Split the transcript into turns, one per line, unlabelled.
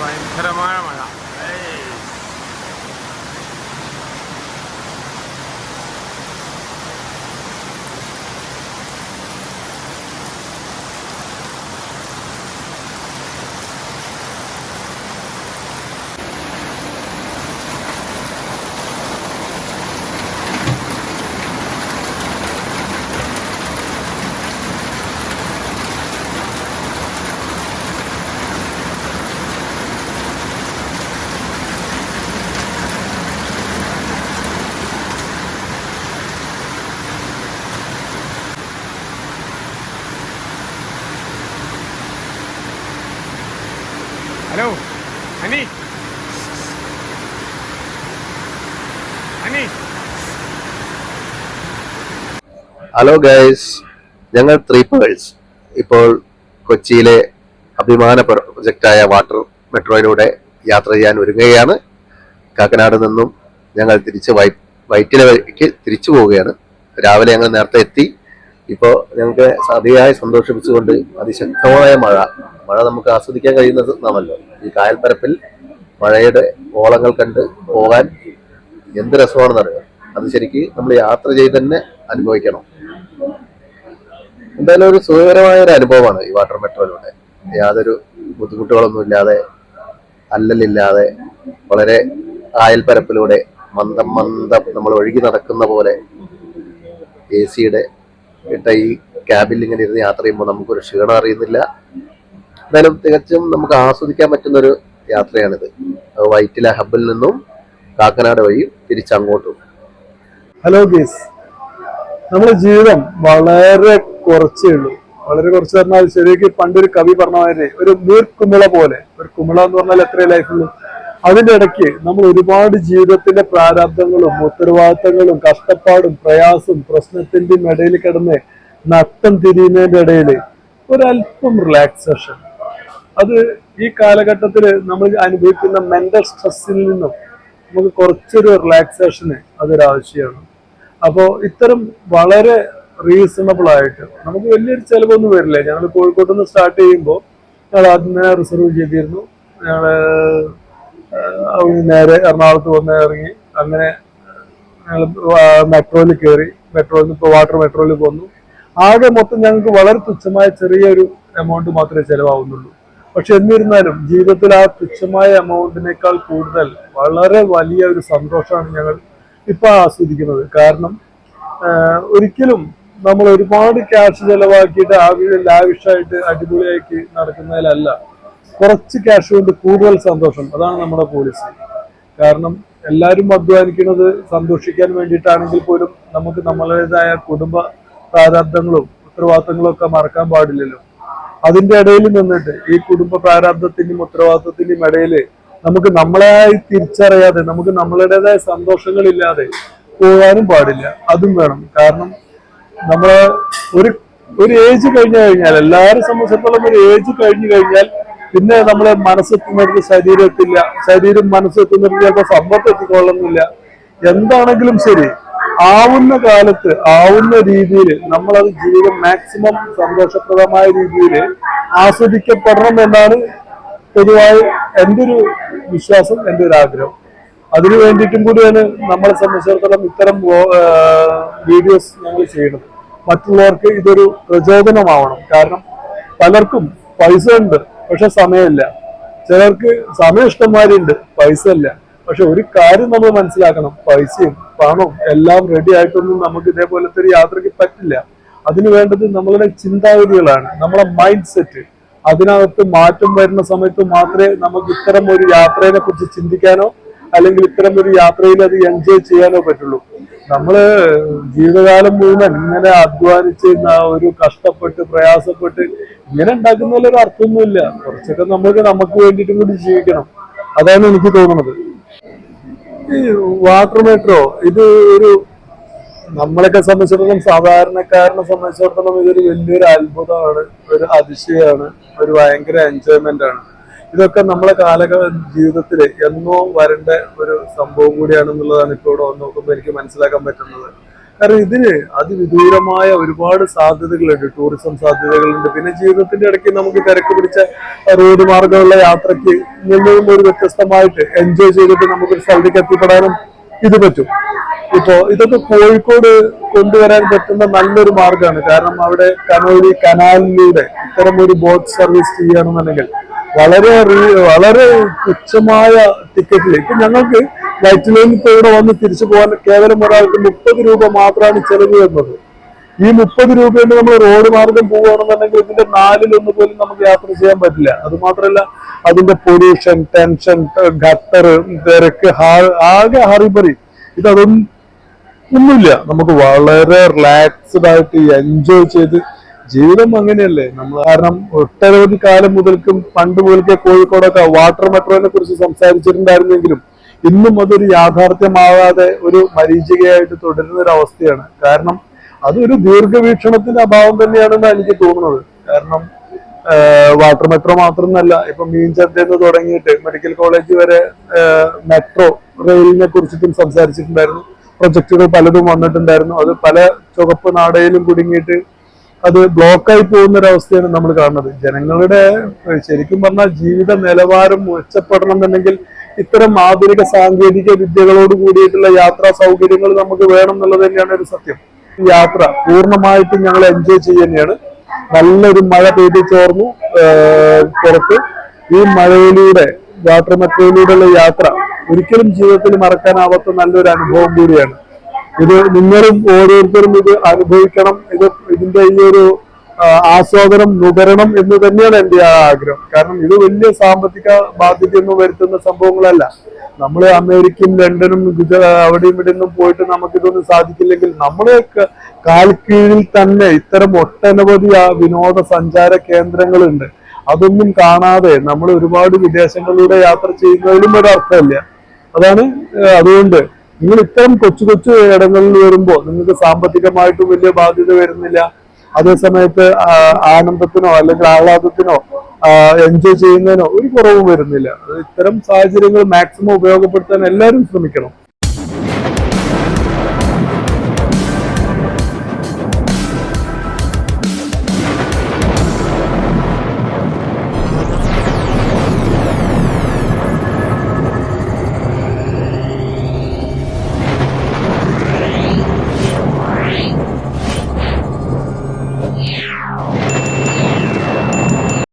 ഭയങ്കരമായ മഴ. Hello Ani Ani
hello guys ഞങ്ങൾ ത്രീ പേഴ്സ് ഇപ്പോൾ കൊച്ചിയിലെ അഭിമാന പ്രൊജക്റ്റായ വാട്ടർ മെട്രോയിലൂടെ യാത്ര ചെയ്യാൻ ഒരുങ്ങുകയാണ്. കാക്കനാട് നിന്നും ഞങ്ങൾ തിരിച്ച് വൈ വൈറ്റിലേക്ക് തിരിച്ചു പോവുകയാണ്. രാവിലെ ഞങ്ങൾ നേരത്തെ എത്തി. ഇപ്പോൾ ഞങ്ങൾക്ക് അതിയായി സന്തോഷിപ്പിച്ചുകൊണ്ട് അതിശക്തമായ മഴ മഴ നമുക്ക് ആസ്വദിക്കാൻ കഴിയുന്നത് നാമല്ലോ. ഈ കായൽപ്പരപ്പിൽ മഴയുടെ ഓളങ്ങൾ കണ്ട് പോകാൻ എന്ത് രസമാണെന്നറിയാം? അത് ശരിക്ക് നമ്മൾ യാത്ര ചെയ്ത് തന്നെ അനുഭവിക്കണം. എന്തായാലും ഒരു സുഖകരമായ ഒരു അനുഭവമാണ് ഈ വാട്ടർ മെട്രോയിലൂടെ. യാതൊരു ബുദ്ധിമുട്ടുകളൊന്നും ഇല്ലാതെ അല്ലലില്ലാതെ വളരെ ആയൽപ്പരപ്പിലൂടെ മന്ദം മന്ദം നമ്മൾ ഒഴുകി നടക്കുന്ന പോലെ എ സിയുടെ ഇട്ട ഈ ക്യാബിൽ ഇങ്ങനെ ഇരുന്ന് യാത്ര ചെയ്യുമ്പോൾ നമുക്കൊരു ക്ഷീണം അറിയുന്നില്ല. എന്തായാലും തികച്ചും നമുക്ക് ആസ്വദിക്കാൻ പറ്റുന്ന ഒരു യാത്രയാണിത് വൈറ്റില ഹബിൽ നിന്നും കാക്കനാട് വഴി തിരിച്ചങ്ങോട്ടും.
ഹലോ ഗീസ് നമ്മുടെ ജീവിതം വളരെ കുറച്ചേ ഉള്ളൂ. വളരെ കുറച്ച് പറഞ്ഞാൽ ശരിക്കും പണ്ടൊരു കവി പറഞ്ഞ മാതിരി ഒരു നീർക്കുമിള പോലെ. ഒരു കുമിള എന്ന് പറഞ്ഞാൽ എത്ര ലൈഫുള്ളൂ അതിന്റെ ഇടയ്ക്ക് നമ്മൾ ഒരുപാട് ജീവിതത്തിന്റെ പ്രാരാബ്ദങ്ങളും ഉത്തരവാദിത്തങ്ങളും കഷ്ടപ്പാടും പ്രയാസം പ്രശ്നത്തിന്റെയും ഇടയിൽ കിടന്ന് നട്ടം തിരിയുന്നതിന്റെ ഇടയിൽ ഒരല്പം റിലാക്സേഷൻ അത് ഈ കാലഘട്ടത്തിൽ നമ്മൾ അനുഭവിക്കുന്ന മെന്റൽ സ്ട്രെസ്സിൽ നിന്നും നമുക്ക് കുറച്ചൊരു റിലാക്സേഷന് അതൊരു ആവശ്യമാണ്. അപ്പോൾ ഇത്തരം വളരെ റീസണബിൾ ആയിട്ട് നമുക്ക് വലിയൊരു ചിലവൊന്നും വരില്ല. ഞങ്ങൾ കോഴിക്കോട്ട് നിന്ന് സ്റ്റാർട്ട് ചെയ്യുമ്പോൾ ഞങ്ങൾ ആദ്യം തന്നെ റിസർവ് ചെയ്തിരുന്നു. ഞങ്ങൾ നേരെ എറണാകുളത്ത് വന്ന് ഇറങ്ങി. അങ്ങനെ ഞങ്ങൾ മെട്രോയിൽ കയറി മെട്രോയിൽ നിന്ന് ഇപ്പോൾ വാട്ടർ മെട്രോയിൽ പോന്നു ആകെ മൊത്തം ഞങ്ങൾക്ക് വളരെ തുച്ഛമായ ചെറിയൊരു എമൗണ്ട് മാത്രമേ ചിലവാകുന്നുള്ളൂ. പക്ഷെ എന്നിരുന്നാലും ജീവിതത്തിൽ ആ തുച്ഛമായ എമൗണ്ടിനേക്കാൾ കൂടുതൽ വളരെ വലിയ ഒരു സന്തോഷമാണ് ഞങ്ങൾ ഇപ്പൊ ആസ്വദിക്കുന്നത്. കാരണം ഒരിക്കലും നമ്മൾ ഒരുപാട് ക്യാഷ് ചെലവാക്കിയിട്ട് ആവി ലാവിഷായിട്ട് അടിപൊളിയാക്കി നടക്കുന്നതിലല്ല കുറച്ച് ക്യാഷ് കൊണ്ട് കൂടുതൽ സന്തോഷം. അതാണ് നമ്മുടെ പോളിസി കാരണം എല്ലാവരും അധ്വാനിക്കുന്നത് സന്തോഷിക്കാൻ വേണ്ടിയിട്ടാണെങ്കിൽ പോലും നമുക്ക് നമ്മളുടേതായ കുടുംബ പ്രാരാബ്ദങ്ങളും ഉത്തരവാദിത്തങ്ങളും ഒക്കെ മറക്കാൻ പാടില്ലല്ലോ. അതിന്റെ ഇടയിൽ നിന്നിട്ട് ഈ കുടുംബ പ്രാരാബ്ദത്തിന്റെയും ഉത്തരവാദിത്വത്തിന്റെയും ഇടയിൽ നമുക്ക് നമ്മളായി തിരിച്ചറിയാതെ നമുക്ക് നമ്മളുടേതായ സന്തോഷങ്ങളില്ലാതെ പോകാനും പാടില്ല. അതും വേണം. കാരണം നമ്മൾ ഒരു ഒരു ഏജ് കഴിഞ്ഞു കഴിഞ്ഞാൽ എല്ലാവരും സംബന്ധിച്ചിടത്തോളം ഒരു ഏജ് കഴിഞ്ഞു കഴിഞ്ഞാൽ പിന്നെ നമ്മളെ മനസ്സ് ശരീരം എത്തില്ല ശരീരം മനസ്സെത്തുന്നിടത്ത് ചിലപ്പോൾ സമ്പത്ത് എത്തിക്കൊള്ളുന്നില്ല. എന്താണെങ്കിലും ശരി ആവുന്ന കാലത്ത് ആവുന്ന രീതിയിൽ നമ്മളത് ജീവിതം മാക്സിമം സന്തോഷപ്രദമായ രീതിയിൽ ആസ്വദിക്കപ്പെടണം എന്നാണ് പൊതുവായി എന്റെ ഒരു വിശ്വാസം എന്റെ ഒരു ആഗ്രഹം. അതിനു വേണ്ടിയിട്ടും കൂടിയാണ് നമ്മളെ സംബന്ധിച്ചിടത്തോളം ഇത്തരം വീഡിയോസ് ഞങ്ങൾ ചെയ്യണം മറ്റുള്ളവർക്ക് ഇതൊരു പ്രചോദനമാവണം. കാരണം പലർക്കും പൈസ ഉണ്ട് പക്ഷെ സമയമില്ല. ചിലർക്ക് സമയം ഇഷ്ടംമാരുണ്ട് പൈസ ഇല്ല. പക്ഷെ ഒരു കാര്യം നമ്മൾ മനസ്സിലാക്കണം പൈസയും പണവും എല്ലാം റെഡി ആയിട്ടൊന്നും നമുക്ക് ഇതേപോലത്തെ ഒരു യാത്രയ്ക്ക് പറ്റില്ല. അതിന് വേണ്ടത് നമ്മളുടെ ചിന്താഗതികളാണ് നമ്മളെ മൈൻഡ് സെറ്റ് അതിനകത്ത് മാറ്റം വരുന്ന സമയത്ത് മാത്രമേ നമുക്ക് ഇത്തരം ഒരു യാത്രയെ കുറിച്ച് ചിന്തിക്കാനോ അല്ലെങ്കിൽ ഇത്തരം ഒരു യാത്രയിൽ അത് എൻജോയ് ചെയ്യാനോ പറ്റുള്ളൂ. നമ്മൾ ജീവിതകാലം മുഴുവൻ ഇങ്ങനെ അധ്വാനിച്ച് ഒരു കഷ്ടപ്പെട്ട് പ്രയാസപ്പെട്ട് ഇങ്ങനെ ഉണ്ടാക്കുന്നതിലൊരു അർത്ഥമൊന്നുമില്ല. കുറച്ചൊക്കെ നമ്മൾക്ക് നമുക്ക് വേണ്ടിയിട്ടും കൂടി ജീവിക്കണം. അതാണ് എനിക്ക് തോന്നുന്നത്. ഈ വാട്ടർ മെട്രോ ഇത് ഒരു നമ്മളൊക്കെ സംബന്ധിച്ചിടത്തോളം സാധാരണക്കാരനെ സംബന്ധിച്ചിടത്തോളം ഇതൊരു വലിയൊരു അത്ഭുതമാണ് ഒരു അതിശയമാണ് ഒരു ഭയങ്കര എൻജോയ്മെന്റ് ആണ്. ഇതൊക്കെ നമ്മളെ കാലഘട്ട ജീവിതത്തിൽ എന്നോ വരേണ്ട ഒരു സംഭവം കൂടിയാണെന്നുള്ളതാണ് ഇപ്പോൾ ഇവിടെ നോക്കുമ്പോൾ എനിക്ക് മനസ്സിലാക്കാൻ പറ്റുന്നത്. കാരണം ഇതിന് അതിവിദൂരമായ ഒരുപാട് സാധ്യതകളുണ്ട്. ടൂറിസം സാധ്യതകളുണ്ട്. പിന്നെ ജീവിതത്തിന്റെ ഇടയ്ക്ക് നമുക്ക് തിരക്ക് പിടിച്ച റോഡ് മാർഗമുള്ള യാത്രയ്ക്ക് നിന്നും ഒരു വ്യത്യസ്തമായിട്ട് എൻജോയ് ചെയ്തിട്ട് നമുക്കൊരു സ്ഥലത്തേക്ക് എത്തിപ്പെടാനും ഇത് പറ്റും. ഇപ്പോ ഇതൊക്കെ കോഴിക്കോട് കൊണ്ടുവരാൻ പറ്റുന്ന നല്ലൊരു മാർഗമാണ്. കാരണം അവിടെ കനോലി കനാലിലൂടെ ഇത്തരം ഒരു ബോട്ട് സർവീസ് ചെയ്യുകയാണെന്നുണ്ടെങ്കിൽ വളരെ വളരെ തുച്ഛമായ ടിക്കറ്റിൽ ഇപ്പൊ ഞങ്ങൾക്ക് ഫ്ലൈറ്റിൽ ലൈനിൽ ഇപ്പൊ ഇവിടെ വന്ന് തിരിച്ചു പോകാൻ കേവലം ഒരാൾക്ക് മുപ്പത് രൂപ മാത്രമാണ് ചെലവ് വരുന്നത്. ഈ മുപ്പത് രൂപയുടെ നമ്മൾ റോഡ് മാർഗം പോവുകയാണെന്നുണ്ടെങ്കിൽ ഇതിന്റെ നാലിലൊന്ന് പോലും നമുക്ക് യാത്ര ചെയ്യാൻ പറ്റില്ല. അത് മാത്രമല്ല അതിന്റെ പൊല്യൂഷൻ ടെൻഷൻ ഖത്തർ തിരക്ക് ആകെ ഹറിബറി. ഇതൊന്നും ഒന്നുമില്ല. നമുക്ക് വളരെ റിലാക്സ്ഡ് ആയിട്ട് എൻജോയ് ചെയ്ത് ജീവിതം അങ്ങനെയല്ലേ? നമ്മൾ കാരണം ഒട്ടനവധി കാലം മുതൽക്കും പണ്ട് മുതൽക്കേ കോഴിക്കോടൊക്കെ വാട്ടർ മെട്രോനെ കുറിച്ച് സംസാരിച്ചിട്ടുണ്ടായിരുന്നെങ്കിലും ഇന്നും അതൊരു യാഥാർത്ഥ്യമാകാതെ ഒരു മരീചികയായിട്ട് തുടരുന്ന ഒരു അവസ്ഥയാണ് കാരണം അതൊരു ദീർഘവീക്ഷണത്തിന്റെ അഭാവം തന്നെയാണെന്നാണ് എനിക്ക് തോന്നുന്നത്. കാരണം വാട്ടർ മെട്രോ മാത്രമല്ല ഇപ്പൊ മീൻചന്തയിൽ തുടങ്ങിയിട്ട് മെഡിക്കൽ കോളേജ് വരെ മെട്രോ റെയിലിനെ കുറിച്ചിട്ടും സംസാരിച്ചിട്ടുണ്ടായിരുന്നു. പ്രൊജക്ടുകൾ പലതും വന്നിട്ടുണ്ടായിരുന്നു. അത് പല ചുവപ്പ് നാടയിലും കുടുങ്ങിയിട്ട് അത് ബ്ലോക്കായി പോകുന്ന ഒരു അവസ്ഥയാണ് നമ്മൾ കാണുന്നത്. ജനങ്ങളുടെ ശരിക്കും പറഞ്ഞാൽ ജീവിത നിലവാരം മെച്ചപ്പെടണം എന്നുണ്ടെങ്കിൽ ഇത്തരം ആധുനിക സാങ്കേതിക വിദ്യകളോട് കൂടിയിട്ടുള്ള യാത്രാ സൗകര്യങ്ങൾ നമുക്ക് വേണം എന്നുള്ളത് തന്നെയാണ് ഒരു സത്യം. യാത്ര പൂർണമായിട്ടും ഞങ്ങൾ എൻജോയ് ചെയ്യുന്നതാണ് നല്ലൊരു മഴ പെയ്തി ചോർന്നു പുറത്ത്. ഈ മഴയിലൂടെ വാട്ടർ മെട്രോയിലൂടെയുള്ള യാത്ര ഒരിക്കലും ജീവിതത്തിൽ മറക്കാനാവാത്ത നല്ലൊരു അനുഭവം കൂടിയാണ്. ഇത് നിങ്ങളും ഓരോരുത്തരും ഇത് അനുഭവിക്കണം ഇത് ഇതിന്റെ ഈ ഒരു ആസ്വാദനം നുകരണം എന്ന് തന്നെയാണ് എന്റെ ആഗ്രഹം. കാരണം ഇത് വലിയ സാമ്പത്തിക ബാധ്യതയൊന്നും വരുത്തുന്ന സംഭവങ്ങളല്ല. നമ്മൾ അമേരിക്കയും ലണ്ടനും അവിടെയും ഇവിടെ നിന്നും പോയിട്ട് നമുക്കിതൊന്നും സാധിക്കില്ലെങ്കിൽ നമ്മുടെ കാൽക്കീഴിൽ തന്നെ ഇത്തരം ഒട്ടനവധി ആ വിനോദ സഞ്ചാര കേന്ദ്രങ്ങളുണ്ട്. അതൊന്നും കാണാതെ നമ്മൾ ഒരുപാട് വിദേശങ്ങളിലൂടെ യാത്ര ചെയ്യുന്നതിലും ഒരർത്ഥമില്ല അതാണ് അതുകൊണ്ട് നിങ്ങൾ ഇത്തരം കൊച്ചു കൊച്ചു ഇടങ്ങളിൽ വരുമ്പോൾ നിങ്ങൾക്ക് സാമ്പത്തികമായിട്ടും വലിയ ബാധ്യത വരുന്നില്ല. അതേ സമയത്ത് ആനന്ദത്തിനോ അല്ലെങ്കിൽ ആഹ്ലാദത്തിനോ എൻജോയ് ചെയ്യുന്നതിനോ ഒരു കുറവും വരുന്നില്ല. ഇത്തരം സാഹചര്യങ്ങൾ മാക്സിമം ഉപയോഗപ്പെടുത്താൻ എല്ലാവരും ശ്രമിക്കണം.